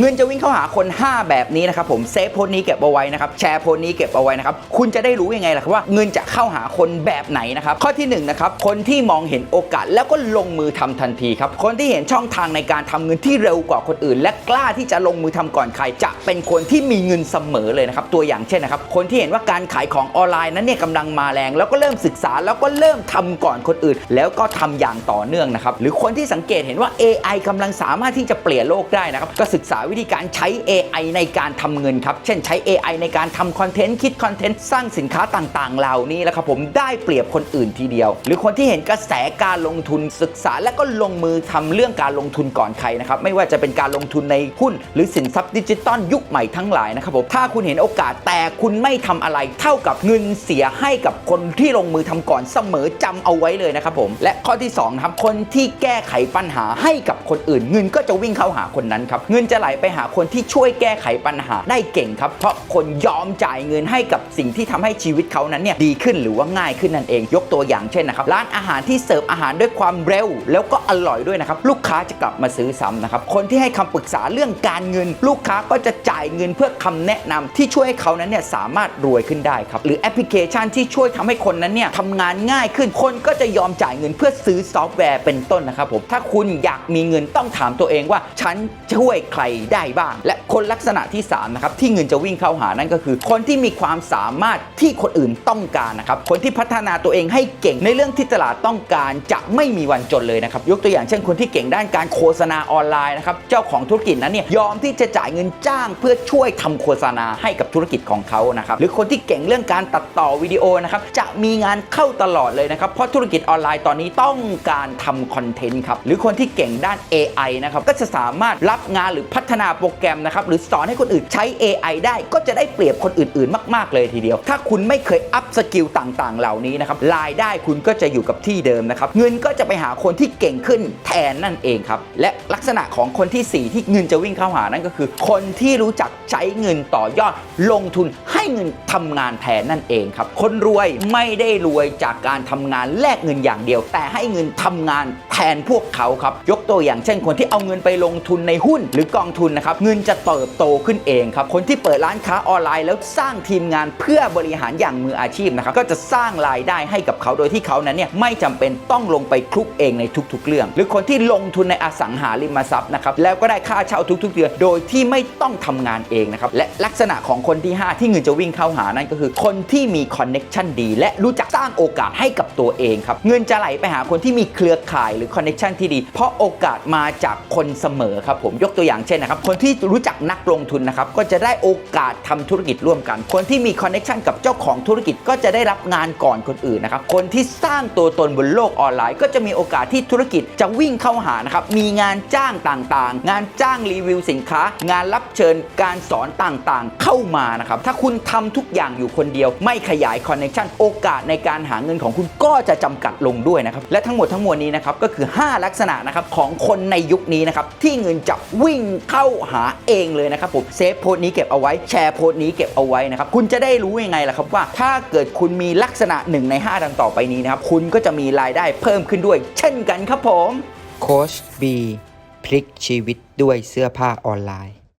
เงินจะวิ่งเข้าหาคน 5 แบบนี้นะครับผมเซฟโพสนี้เก็บเอาไว้นะครับแชร์โพสนี้เก็บเอาไว้นะครับคุณจะได้รู้ยังไงล่ะครับว่าเงินจะเข้าหาคนแบบไหนนะครับข้อที่1นงนะครับคนที่มองเห็นโอกาสแล้วก็ลงมือทำทันทีครับคนที่เห็นช่องทางในการทำเงินที่เร็วกว่าคนอื่น และกล้าที่จะลงมือทำก่อนใคร จะเป็นคนที่มีเงินเสมอเลยนะครับตัวอย่างเช่นนะครับคนที่เห็นว่าการขายของออนไลน์นั้นเนี่ยกำลังมาแรง แล้วก็เริ่มศึกษาแล้วก็เริ่มทำก่อนคนอื่น แล้วก็ทำอย่างต่อเนื่องนะครับหรือคนที่สังเกตเห็นว่า AI กำลังสามารถที่จะเปลี่ยนโลกได้นะครับก็ศึกษาวิธีการใช้ AI ในการทำเงินครับ เช่นใช้ AI ในการทำคอนเทนต์คิดคอนเทนต์สร้างสินค้าต่างๆ เหล่านี้แล้วครับผมได้เปรียบคนอื่นทีเดียว หรือคนที่เห็นกระแสการลงทุนศึกษา และก็ลงมือทำเรื่องการลงทุนก่อนใครนะครับไม่ว่าจะเป็นการลงทุนในหุ้น หรือสินทรัพย์ดิจิตอลยุคใหม่ทั้งหลายนะครับผมถ้าคุณเห็นโอกาสแต่คุณไม่ทำอะไร เท่ากับเงินเสียให้กับคนที่ลงมือทำก่อนเสมอจำเอาไว้เลยนะครับผมและข้อที่2นะครับคนที่แก้ไขปัญหาให้กับคนอื่น เงินก็จะวิ่งเข้าหาคนนั้นครับเงินจะไหลไปหาคนที่ช่วยแก้ไขปัญหาได้เก่งครับ เพราะคนยอมจ่ายเงินให้กับสิ่งที่ทำให้ชีวิตเขานั้นเนี่ยดีขึ้นหรือว่าง่ายขึ้นนั่นเอง ยกตัวอย่างเช่นนะครับร้านอาหารที่เสิร์ฟอาหารด้วยความเร็ว แล้วก็อร่อยด้วยนะครับลูกค้าจะกลับมาซื้อซ้ำนะครับคนที่ให้คำปรึกษาเรื่องการเงิน ลูกค้าก็จะจ่ายเงินเพื่อคำแนะนำที่ช่วยให้เขานั้นเนี่ยสามารถรวยขึ้นได้ครับหรือแอปพลิเคชันที่ช่วยทำให้คนนั้นเนี่ยทำงานง่ายขึ้นคนก็จะยอมจ่ายเงินเพื่อซื้อซอฟต์แวร์เป็นต้นนะครับผมถ้าคุณอยากมีเงินต้องถามตัวเองว่าฉันช่วยใครได้บ้าง และคนลักษณะที่สามนะครับที่เงินจะวิ่งเข้าหานั่นก็คือ คนที่มีความสามารถที่คนอื่นต้องการนะครับคนที่พัฒนาตัวเองให้เก่งในเรื่องที่ตลาดต้องการจะไม่มีวันจนเลยนะครับยกตัวอย่างเช่น คนที่เก่งด้านการโฆษณาออนไลน์นะครับเจ้าของธุรกิจนั้นเนี่ยยอมที่จะจ่ายเงินจ้างเพื่อช่วยทำโฆษณาให้กับธุรกิจของเขานะครับหรือคนที่เก่งเรื่องการตัดต่อวิดีโอนะครับจะมีงานเข้าตลอดเลยนะครับเพราะธุรกิจออนไลน์ตอนนี้ต้องการทำคอนเทนต์ครับหรือคนที่เก่งด้าน AI นะครับก็จะสามารถรับงานหรือพัฒฒนาโปรแกรมนะครับหรือสอนให้คนอื่นใช้ AI ได้ก็จะได้เปรียบคนอื่นๆ มาก ๆ เลยทีเดียว ถ้าคุณไม่เคยอัพสกิลต่างๆ เหล่านี้นะครับรายได้คุณก็จะอยู่กับที่เดิมนะครับ เงินก็จะไปหาคนที่เก่งขึ้นแทนนั่นเองครับ และลักษณะของคนทีสี่4 ที่เงินจะวิ่งเข้าหานั่นก็คือ คนที่รู้จักใช้เงินต่อยอดลงทุนใให้เงินทำงานแทนนั่นเองครับ คนรวยไม่ได้รวยจากการทำงานแลกเงินอย่างเดียว แต่ให้เงินทำงานแทนพวกเขาครับ ยกตัวอย่างเช่น คนที่เอาเงินไปลงทุนในหุ้น หรือกองทุนนะครับเงินจะเติบโตขึ้นเองครับ คนที่เปิดร้านค้าออนไลน์แล้วสร้างทีมงานเพื่อบริหารอย่างมืออาชีพนะครับก็จะสร้างรายได้ให้กับเขาโดยที่เขานั้นเนี่ยไม่จำเป็นต้องลงไปคลุกเองในทุก ๆ เรื่อง หรือคนที่ลงทุนในอสังหาริมทรัพย์นะครับแล้วก็ได้ค่าเช่าทุก ๆ เดือน โดยที่ไม่ต้องทำงานเองนะครับและลักษณะของคนที่ 5 ที่เงินจะวิ่งเข้าหานั่นก็คือ คนที่มีคอนเน็ชันดี และรู้จักสร้างโอกาสให้กับตัวเองครับ เงินจะไหลไปหาคนที่มีเครือข่ายหรือคอนเน็ชันที่ดี เพราะโอกาสมาจากคนเสมอครับผมยกตัวอย่างเช่นนะครับ คนที่รู้จักนักลงทุนนะครับก็จะได้โอกาสทำธุรกิจร่วมกัน คนที่มีคอนเน็ชันกับเจ้าของธุรกิจก็จะได้รับงานก่อนคนอื่นนะครับคนที่สร้างตัวตนบนโลกออนไลน์ ก็จะมีโอกาสที่ธุรกิจจะวิ่งเข้าหานะครับมีงานจ้างต่างๆ งานจ้างรีวิวสินค้า งานรับเชิญการสอนต่างๆ เข้ามานะครับถ้าคุณทำทุกอย่างอยู่คนเดียว ไม่ขยายคอนเน็ชันโอกาสในการหาเงินของคุณก็จะจำกัดลงด้วยนะครับและทั้งหมดทั้งมวลนี้นะครับก็คือ 5 ลักษณะนะครับของคนในยุคนี้นะครับที่เงินจะวิ่งเข้าหาเองเลยนะครับผมเซฟโพสต์นี้เก็บเอาไว้แชร์โพสต์นี้เก็บเอาไว้นะครับคุณจะได้รู้ยังไงล่ะครับว่าถ้าเกิดคุณมีลักษณะหนึ่งใน 5 ดังต่อไปนี้นะครับคุณก็จะมีรายได้เพิ่มขึ้นด้วย เช่นกันครับผมโค้ชบีพลิกชีวิตด้วยเสื้อผ้าออนไลน์